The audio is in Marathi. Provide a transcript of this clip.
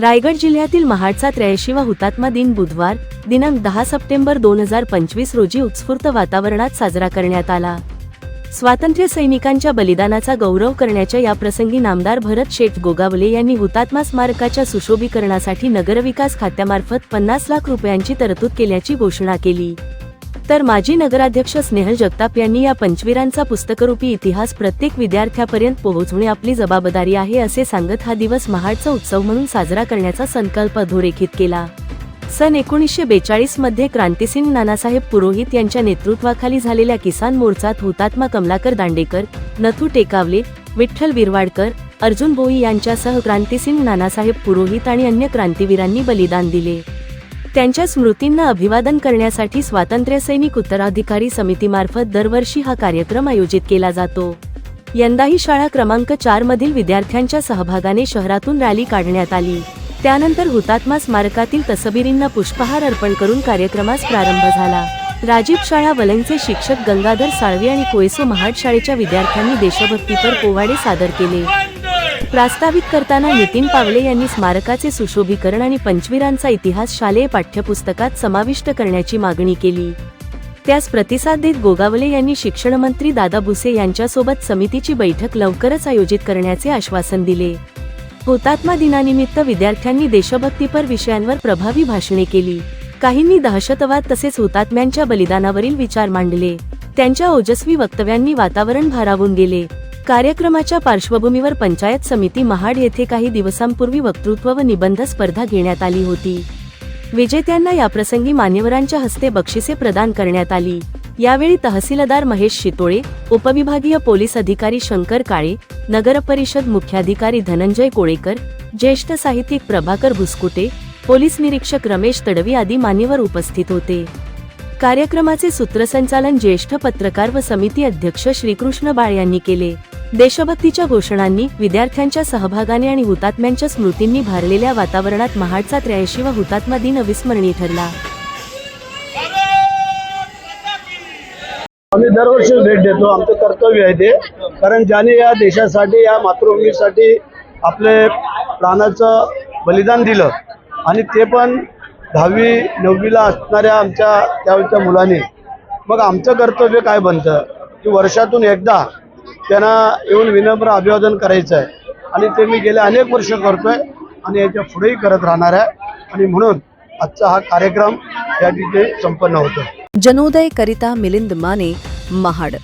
रायगड जिल्ह्यातील महाडचा त्र्याऐंशीवा हुतात्मा दिन बुधवार दिनांक दहा सप्टेंबर दोन हजार पंचवीस रोजी उत्स्फूर्त वातावरणात साजरा करण्यात आला. स्वातंत्र्य सैनिकांच्या बलिदानाचा गौरव करण्याच्या या प्रसंगी नामदार भरत शेठ गोगावले यांनी हुतात्मा स्मारकाच्या सुशोभीकरणासाठी नगरविकास खात्यामार्फत पन्नास लाख रुपयांची तरतूद केल्याची घोषणा केली. तर माजी नगराध्यक्ष स्नेहल जगताप यांनी या पंचवीरांचा पुस्तकरूपी इतिहास प्रत्येक विद्यार्थ्यापर्यंत पोहोचवणे आपली जबाबदारी आहे असे सांगत हा दिवस महाडचा उत्सव म्हणून साजरा करण्याचा संकल्प अधोरेखित केला. सन एकोणीसशे बेचाळीसमध्ये क्रांतिसिंग नानासाहेब पुरोहित यांच्या नेतृत्वाखाली झालेल्या किसान मोर्चात हुतात्मा कमलाकर दांडेकर नथू टेकावले विठ्ठल बिरवाडकर अर्जुन भोई यांच्यासह क्रांतिसिंग नानासाहेब पुरोहित आणि अन्य क्रांतीवीरांनी बलिदान दिले. त्यांच्या स्मृतींना अभिवादन करण्यासाठी स्वातंत्र्य सैनिक उत्तराधिकारी समितीमार्फत दरवर्षी हा कार्यक्रम आयोजित केला जातो. यंदाही शाळा क्रमांक चार मधील विद्यार्थ्यांच्या सहभागाने शहरातून रॅली काढण्यात आली. त्यानंतर हुतात्मा स्मारकातील तसबिरींना पुष्पहार अर्पण करून कार्यक्रमास प्रारंभ झाला. राजीव शाळा वलंगचे शिक्षक गंगाधर साळवी आणि कोयसो महाड शाळेच्या विद्यार्थ्यांनी देशभक्तीपर पोवाडे सादर केले. प्रास्ताविक करताना नितीन पावले यांनी स्मारकाचे सुशोभीकरण आणि पंचवीरांचा इतिहास शालेय पाठ्यपुस्तकात समाविष्ट करण्याची मागणी केली. त्यास प्रतिसाद देत गोगावले यांनी शिक्षण मंत्री दादा भुसे यांच्यासोबत समितीची बैठक लवकरच आयोजित करण्याचे आश्वासन दिले. हुतात्मा दिनानिमित्त विद्यार्थ्यांनी देशभक्तीपर विषयांवर प्रभावी भाषणे केली. काहींनी दहशतवाद तसेच हुतात्म्यांच्या बलिदानावरील विचार मांडले. त्यांच्या ओजस्वी वक्तव्यांनी वातावरण भारावून गेले. कार्यक्रमाच्या पार्श्वभूमीवर पंचायत समिती महाड येथे काही दिवसांपूर्वी वक्तृत्व व निबंध स्पर्धा घेण्यात आली होती. विजेत्यांना याप्रसंगी मान्यवरांच्या हस्ते बक्षिसे प्रदान करण्यात आली. यावेळी तहसीलदार महेश शितोळे उपविभागीय पोलीस अधिकारी शंकर काळे नगरपरिषद मुख्याधिकारी धनंजय कोळेकर ज्येष्ठ साहित्यिक प्रभाकर भुसकुटे पोलीस निरीक्षक रमेश तडवी आदी मान्यवर उपस्थित होते. कार्यक्रमाचे सूत्रसंचालन ज्येष्ठ पत्रकार व समिती अध्यक्ष श्रीकृष्ण बाळ यांनी केले. देशभक्तीच्या घोषणांनी विद्यार्थ्यांच्या सहभागाने आणि हुतात्म्यांच्या स्मृतींनी भारलेल्या वातावरणात महाडचा त्र्याऐंशी व हुतात्मा दिन अविस्मरणीय ठरला. आम्ही दरवर्षी भेट देतो. आमचं कर्तव्य आहे ते. कारण ज्याने या देशासाठी या मातृभूमीसाठी आपले प्राणाचं बलिदान दिलं आणि ते पण दहावी नववीला असणाऱ्या आमच्या त्यावेळच्या मुलांनी. मग आमचं कर्तव्य काय बनतं? की वर्षातून एकदा त्यांना येऊन विनम्र अभिवादन करायचं आहे आणि ते मी गेले अनेक वर्ष करतोय आणि याच्या पुढेही करत राहणार आहे. आणि म्हणून आजचा हा कार्यक्रम या ठिकाणी संपन्न होतो जनोदय करिता मिलिंद माने महाड.